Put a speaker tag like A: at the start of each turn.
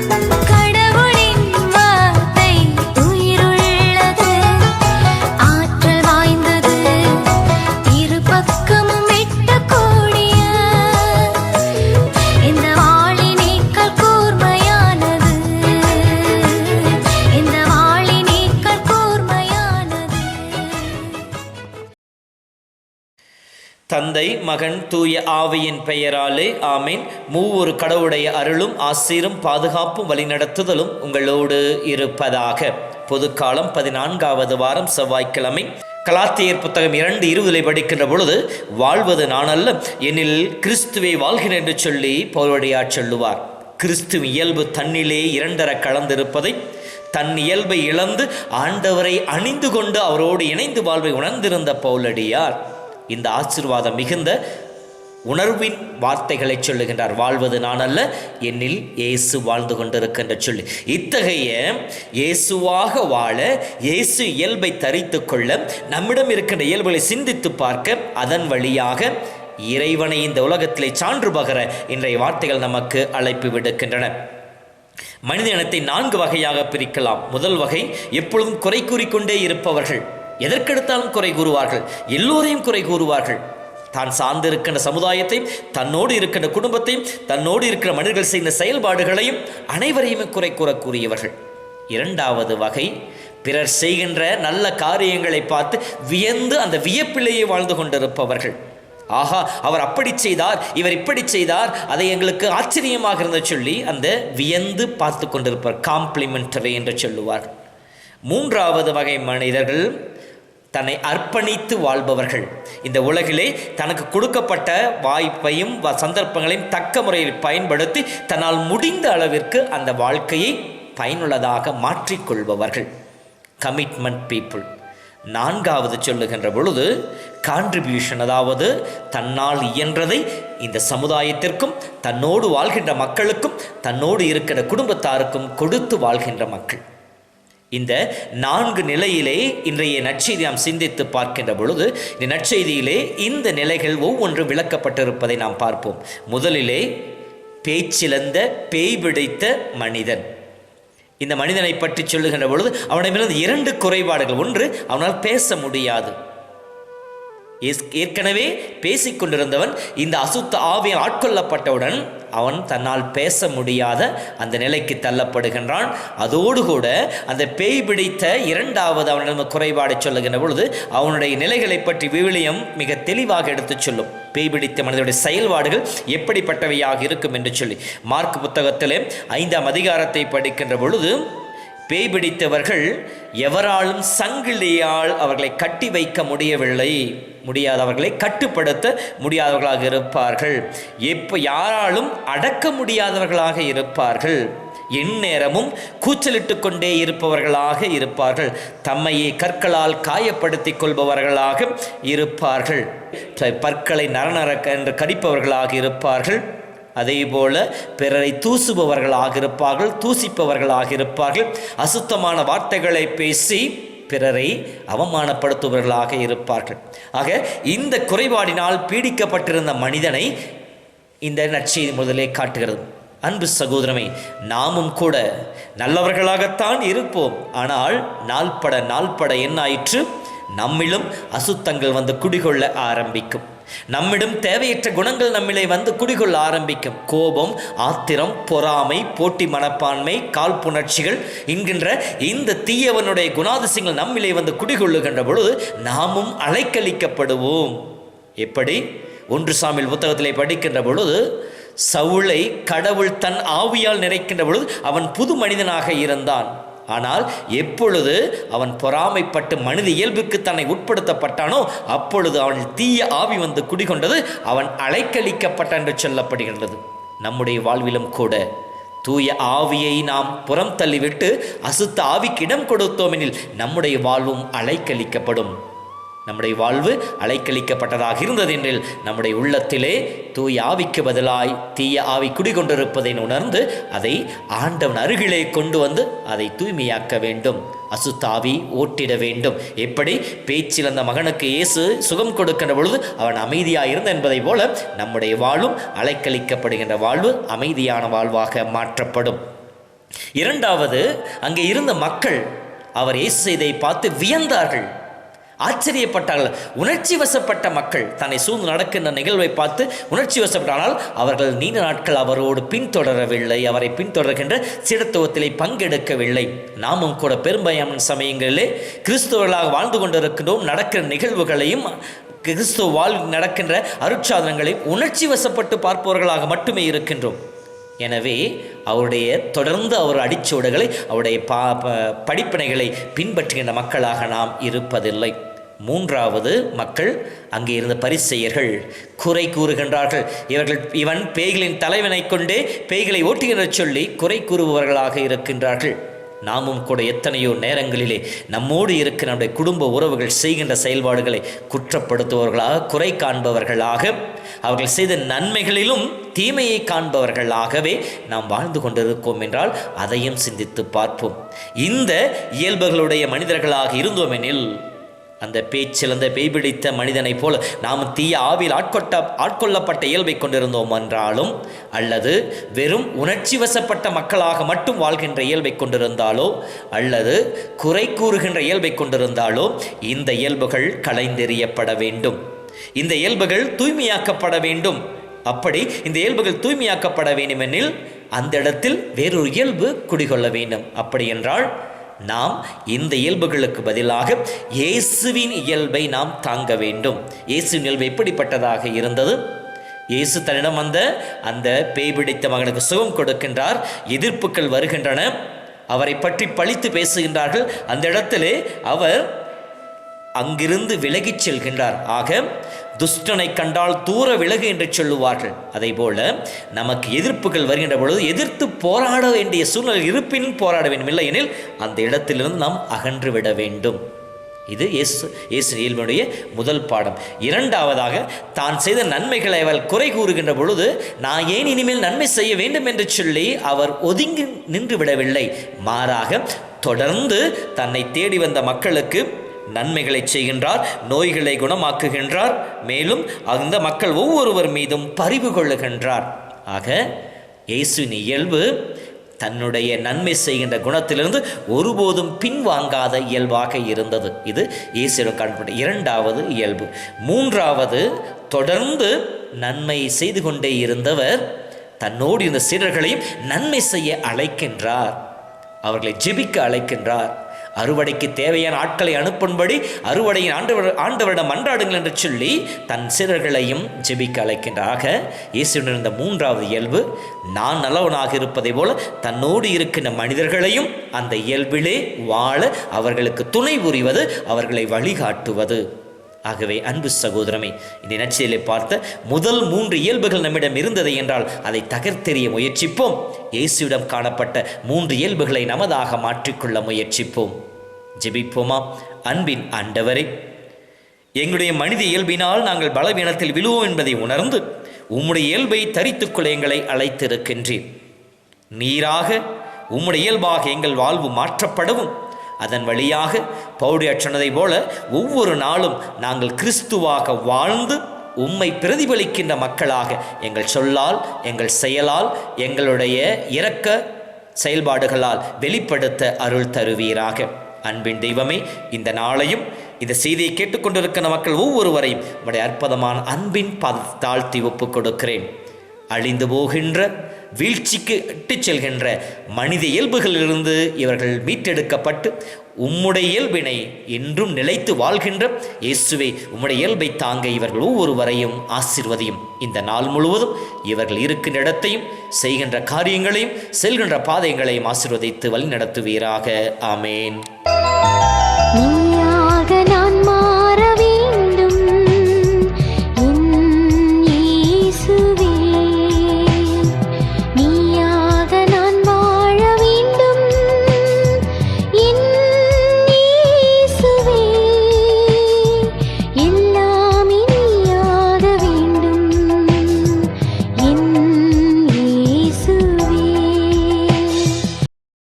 A: Come
B: தந்தை மகன் தூய ஆவியின் பெயராலே ஆமீன். மூவொரு கடவுடைய அருளும் ஆசீரும் பாதுகாப்பும் வழிநடத்துதலும் உங்களோடு இருப்பதாக. பொதுக்காலம் பதினான்காவது வாரம் செவ்வாய்க்கிழமை. கலாத்தியர் புத்தகம் இரண்டு இருபதிலே படிக்கின்ற பொழுது வாழ்வது நானல்ல எனில் கிறிஸ்துவை வாழ்கிறேன் என்று சொல்லி பௌரடியார் சொல்லுவார். கிறிஸ்து இயல்பு தன்னிலே இரண்டர கலந்திருப்பதை தன் இயல்பை இழந்து ஆண்டவரை அணிந்து கொண்டு அவரோடு இணைந்து வாழ்வை உணர்ந்திருந்த பௌலடியார். இந்த ஆசீர்வாதம் மிகுந்த உணர்வின் வார்த்தைகளை சொல்லுகின்றார். வாழ்வது நான் அல்ல என்னில் இயேசு வாழ்ந்து கொண்டிருக்கின்ற சொல்லி. இத்தகைய இயேசுவாக வாழ இயேசு இயல்பை தரித்து கொள்ள நம்மிடம் இருக்கின்ற இயல்புகளை சிந்தித்து பார்க்க அதன் வழியாக இறைவனை இந்த உலகத்திலே சான்று பகர இன்றைய வார்த்தைகள் நமக்கு அழைப்பு விடுக்கின்றன. மனித இனத்தை நான்கு வகையாக பிரிக்கலாம். முதல் வகை எப்பொழுதும் குறை கூறிக்கொண்டே இருப்பவர்கள். எதற்கெடுத்தாலும் குறை கூறுவார்கள்? எல்லோரையும் குறை கூறுவார்கள். தான் சார்ந்து இருக்கின்ற சமுதாயத்தையும் தன்னோடு இருக்கின்ற குடும்பத்தையும் தன்னோடு இருக்கிற மனிதர்கள் செய்த செயல்பாடுகளையும் அனைவரையுமே குறை கூறக்கூடியவர்கள். இரண்டாவது வகை பிறர் செய்கின்ற நல்ல காரியங்களை பார்த்து வியந்து அந்த வியப்பிலேயே வாழ்ந்து கொண்டிருப்பவர்கள். ஆஹா அவர் அப்படி செய்தார் இவர் இப்படி செய்தார் அதை எங்களுக்கு ஆச்சரியமாக இருந்த சொல்லி அந்த வியந்து பார்த்து கொண்டிருப்பார். காம்ப்ளிமெண்டரி என்று சொல்லுவார் மூன்றாவது வகை மனிதர்கள் தன்னை அர்ப்பணித்து வாழ்பவர்கள். இந்த உலகிலே தனக்கு கொடுக்கப்பட்ட வாய்ப்பையும் வ- சந்தர்ப்பங்களையும் தக்க முறையில் பயன்படுத்தி தன்னால் முடிந்த அளவிற்கு அந்த வாழ்க்கையை பயனுள்ளதாக மாற்றிக்கொள்பவர்கள். கமிட்மெண்ட் பீப்புள் நான்காவது சொல்லுகின்ற பொழுது கான்ட்ரிபியூஷன் அதாவது தன்னால் இயன்றதை இந்த சமுதாயத்திற்கும் தன்னோடு வாழ்கின்ற மக்களுக்கும் தன்னோடு இருக்கிற குடும்பத்தாருக்கும் கொடுத்து வாழ்கின்ற மக்கள். இந்த நான்கு நிலையிலே இன்றைய நற்செய்தி நாம் சிந்தித்து பார்க்கின்ற பொழுது இந்த நற்செய்தியிலே இந்த நிலைகள் ஒவ்வொன்றும் விளக்கப்பட்டிருப்பதை நாம் பார்ப்போம். முதலிலே பேச்சிழந்த பேய் பிடித்த மனிதன். இந்த மனிதனை பற்றி சொல்லுகின்ற பொழுது அவனிடமிருந்து இரண்டு குறைபாடுகள். ஒன்று அவனால் பேச முடியாது. ஏற்கனவே பேசிக்கொண்டிருந்தவன் இந்த அசுத்த ஆவியால் ஆட்கொள்ளப்பட்டவுடன் அவன் தன்னால் பேச முடியாத அந்த நிலைக்கு தள்ளப்படுகின்றான். அதோடு கூட அந்த பேய் பிடித்த இரண்டாவது அவனிடம் குறைபாடு சொல்லுகின்ற பொழுது அவனுடைய நிலைகளை பற்றி விவிலியம் மிக தெளிவாக எடுத்துச் சொல்லும். பேய் பிடித்த மனிதனுடைய செயல்பாடுகள் எப்படிப்பட்டவையாக இருக்கும் என்று சொல்லி. மார்க் புத்தகத்திலே ஐந்தாம் அதிகாரத்தை படிக்கின்ற பொழுது பேய் பிடித்தவர்கள் எவராலும் சங்கிலியால் அவர்களை கட்டி வைக்க முடியவில்லை. முடியாதவர்களை கட்டுப்படுத்த முடியாதவர்களாக இருப்பார்கள். எப்போ யாராலும் அடக்க முடியாதவர்களாக இருப்பார்கள். எந்நேரமும் கூச்சலிட்டு கொண்டே இருப்பவர்களாக இருப்பார்கள். தம்மையே கற்களால் காயப்படுத்தி கொள்பவர்களாக இருப்பார்கள். பற்களை நரநரக்க என்று கடிப்பவர்களாக இருப்பார்கள். அதேபோல பிறரை தூசுபவர்களாக இருப்பார்கள் தூசிப்பவர்களாக இருப்பார்கள். அசுத்தமான வார்த்தைகளை பேசி பிறரை அவமானப்படுத்துபவர்களாக இருப்பார்கள். ஆக இந்த குறைபாடினால் பீடிக்கப்பட்டிருந்த மனிதனை இந்த நற்செய்தி முதலே காட்டுகிறது. அன்பு சகோதரமே நாமும் கூட நல்லவர்களாகத்தான் இருப்போம். ஆனால் நாள்பட நாள்பட என்ன ஆயிற்று நம்மிலும் அசுத்தங்கள் வந்து குடிகொள்ள ஆரம்பிக்கும். நம்மிடம் தேவையற்ற குணங்கள் நம்மிலே வந்து குடிகொள்ள ஆரம்பிக்கும். கோபம் ஆத்திரம் பொறாமை போட்டி மனப்பான்மை காழ்ப்புணர்ச்சிகள் என்கின்ற இந்த தீயவனுடைய குணாதிசயங்கள் நம்மிலே வந்து குடிகொள்ளுகின்ற பொழுது நாமும் அலைக்கழிக்கப்படுவோம். எப்படி? ஒன்று சாமியில் புத்தகத்திலே படிக்கின்ற பொழுது சவுளை கடவுள் தன் ஆவியால் நிறைக்கின்ற பொழுது அவன் புது மனிதனாக இருந்தான். ஆனால் எப்பொழுது அவன் பொறாமைப்பட்டு மனித இயல்புக்கு தன்னை உட்படுத்தப்பட்டானோ அப்பொழுது அவன் தீய ஆவி வந்து குடிகொண்டது அவன் அலைக்கழிக்கப்பட்டான் என்று சொல்லப்படுகின்றது. நம்முடைய வாழ்விலும் கூட தூய ஆவியை நாம் புறம் தள்ளிவிட்டு அசுத்த ஆவிக்கு இடம் கொடுத்தோமெனில் நம்முடைய வாழ்வும் அலைக்கழிக்கப்படும். நம்முடைய வாழ்வு அலைக்கழிக்கப்பட்டதாக இருந்தது என்றில் நம்முடைய உள்ளத்திலே தூய் ஆவிக்கு பதிலாய் தீய ஆவி குடிகொண்டிருப்பதை உணர்ந்து அதை ஆண்டவன் அருகிலே கொண்டு வந்து அதை தூய்மையாக்க வேண்டும். அசுத்தாவி ஓட்டிட வேண்டும். எப்படி? பேச்சில் அந்த மகனுக்கு இயேசு சுகம் கொடுக்கின்ற பொழுது அவன் அமைதியாக இருந்த என்பதை போல நம்முடைய வாழும் அலைக்கழிக்கப்படுகின்ற வாழ்வு அமைதியான வாழ்வாக மாற்றப்படும். இரண்டாவது அங்கே இருந்த மக்கள் அவர் இயேசு செய்தை பார்த்து வியந்தார்கள். ஆச்சரியப்பட்டார்கள். உணர்ச்சி வசப்பட்ட மக்கள் தன்னை சூழ்ந்து நடக்கின்ற நிகழ்வை பார்த்து உணர்ச்சி வசப்பட்டானால் அவர்கள் நீண்ட நாட்கள் அவரோடு பின்தொடரவில்லை. அவரை பின்தொடர்கின்ற சிடத்துவத்திலே பங்கெடுக்கவில்லை. நாமும் கூட பெரும்பயமன் சமயங்களிலே கிறிஸ்தவர்களாக வாழ்ந்து கொண்டிருக்கின்றோம். நடக்கிற நிகழ்வுகளையும் கிறிஸ்துவ வாழ் நடக்கின்ற அருட்சாதனங்களையும் உணர்ச்சி வசப்பட்டு பார்ப்பவர்களாக மட்டுமே இருக்கின்றோம். எனவே அவருடைய தொடர்ந்து அவர் அடிச்சுவடுகளை அவருடைய பா ப- படிப்பினைகளை பின்பற்றுகின்ற மக்களாக நாம் இருப்பதில்லை. மூன்றாவது மக்கள் அங்கே இருந்த பரிசெயர்கள் குறை கூறுகின்றார்கள். இவர்கள் இவன் பேய்களின் தலைவனை கொண்டே பேய்களை ஓட்டுகின்ற சொல்லி குறை கூறுபவர்களாக இருக்கின்றார்கள். நாமும் கூட எத்தனையோ நேரங்களிலே நம்மோடு இருக்கிற நம்முடைய குடும்ப உறவுகள் செய்கின்ற செயல்பாடுகளை குற்றப்படுத்துபவர்களாக குறை காண்பவர்களாக அவர்கள் செய்த நன்மைகளிலும் தீமையை காண்பவர்களாகவே நாம் வாழ்ந்து கொண்டிருக்கோம் என்றால் அதையும் சிந்தித்து பார்ப்போம். இந்த இயல்புகளுடைய மனிதர்களாக இருந்தோமெனில் அந்த பேச்சிழந்த பேய் பிடித்த மனிதனைப் போல நாம் தீய ஆவில் ஆட்கொட்ட ஆட்கொள்ளப்பட்ட இயல்பை கொண்டிருந்தோம் என்றாலும் அல்லது வெறும் உணர்ச்சி வசப்பட்ட மக்களாக மட்டும் வாழ்கின்ற இயல்பை கொண்டிருந்தாலோ அல்லது குறை கூறுகின்ற இயல்பை கொண்டிருந்தாலோ இந்த இயல்புகள் கலைந்தெறியப்பட வேண்டும். இந்த இயல்புகள் தூய்மையாக்கப்பட வேண்டும். அப்படி இந்த இயல்புகள் தூய்மையாக்கப்பட வேண்டுமெனில் அந்த இடத்தில் வேறொரு இயல்பு குடிகொள்ள வேண்டும். அப்படி என்றால் நாம் இந்த இயல்புகளுக்கு பதிலாக இயேசுவின் இயல்பை நாம் தாங்க வேண்டும். இயேசுவின் இயல்பு எப்படிப்பட்டதாக இருந்தது? இயேசு தன்னிடம் வந்த அந்த பேய் பிடித்த மகனுக்கு சுகம் கொடுக்கின்றார். எதிர்ப்புகள் வருகின்றன. அவரை பற்றி பழித்து பேசுகின்றார்கள். அந்த இடத்திலே அவர் அங்கிருந்து விலகிச் செல்கின்றார். ஆக துஷ்டனை கண்டால் தூர விலகு என்று சொல்லுவார்கள். அதே போல நமக்கு எதிர்ப்புகள் வருகின்ற பொழுது எதிர்த்து போராட வேண்டிய சூழ்நிலை இருப்பினும் போராட வேண்டும். இல்லை எனில் அந்த இடத்திலிருந்து நாம் அகன்று விட வேண்டும். இது இயேசு இயேசு இயல்புடைய முதல் பாடம். இரண்டாவதாக தான் செய்த நன்மைகளை அவள் குறை கூறுகின்ற பொழுது நான் ஏன் இனிமேல் நன்மை செய்ய வேண்டும் என்று சொல்லி அவர் ஒதுங்கி நின்று விடவில்லை. மாறாக தொடர்ந்து தன்னை தேடி வந்த மக்களுக்கு நன்மைகளை செய்கின்றார் நோய்களை குணமாக்குகின்றார். மேலும் அந்த மக்கள் ஒவ்வொருவர் மீதும் பரிவு கொள்ளுகின்றார். ஆக இயேசுவின் இயல்பு தன்னுடைய நன்மை செய்கின்ற குணத்திலிருந்து ஒருபோதும் பின்வாங்காத இயல்பாக இருந்தது. இது இயேசுவிடம் காணப்பட்ட இரண்டாவது இயல்பு. மூன்றாவது தொடர்ந்து நன்மை செய்து கொண்டே இருந்தவர் தன்னோடு இருந்த சீடர்களையும் நன்மை செய்ய அழைக்கின்றார். அவர்களை ஜெபிக்க அழைக்கின்றார். அறுவடைக்கு தேவையான ஆட்களை அனுப்பும்படி அறுவடையின் ஆண்டவர் ஆண்டவரிடம் அன்றாடுங்கள் என்று சொல்லி தன் சிறர்களையும் ஜெபிக்க அழைக்கின்றாக. இயேசுவின் இருந்த மூன்றாவது இயல்பு நான் நல்லவனாக இருப்பதை போல தன்னோடு இருக்கின்ற மனிதர்களையும் அந்த இயல்பிலே வாழ அவர்களுக்கு துணை புரிவது அவர்களை வழிகாட்டுவது. ஆகவே அன்பு சகோதரமே இந்த நச்சியலை பார்த்த முதல் மூன்று இயல்புகள் நம்மிடம் இருந்தது என்றால் அதை தகர்த்தெறிய முயற்சிப்போம். இயேசுவிடம் காணப்பட்ட மூன்று இயல்புகளை நமதாக மாற்றிக்கொள்ள முயற்சிப்போம். ஜெபிப்போமா? அன்பின் ஆண்டவரே எங்களுடைய மனித இயல்பினால் நாங்கள் பலவீனத்தில் விழுவோம் என்பதை உணர்ந்து உம்முடைய இயல்பை தரித்துக்கொள்ள எங்களை அழைத்திருக்கின்றேன் நீராக உம்முடைய இயல்பாக எங்கள் வாழ்வு மாற்றப்படவும். அதன் வழியாக பௌடி அச்சனதை போல ஒவ்வொரு நாளும் நாங்கள் கிறிஸ்துவாக வாழ்ந்து உம்மை பிரதிபலிக்கின்ற மக்களாக எங்கள் சொல்லால் எங்கள் செயலால் எங்களுடைய இரக்க செயல்பாடுகளால் வெளிப்படுத்த அருள் தருவீராக. அன்பின் தெய்வமே இந்த நாளையும் இந்த செய்தியை கேட்டுக்கொண்டிருக்கிற மக்கள் ஒவ்வொருவரையும் உடைய அற்புதமான அன்பின் பத தாழ்த்தி ஒப்புக் கொடுக்கிறேன். அழிந்து போகின்ற வீழ்ச்சிக்கு இட்டு செல்கின்ற மனித இயல்புகளிலிருந்து இவர்கள் மீட்டெடுக்கப்பட்டு உம்முடைய இயல்பினை என்றும் நிலைத்து வாழ்கின்ற இயேசுவே உம்முடைய இயல்பை தாங்க இவர்கள் ஒவ்வொருவரையும் ஆசிர்வதையும். இந்த நாள் முழுவதும் இவர்கள் இருக்கின்ற இடத்தையும் செய்கின்ற காரியங்களையும் செல்கின்ற பாதைகளையும் ஆசிர்வதித்து வழி நடத்துவீராக ஆமேன்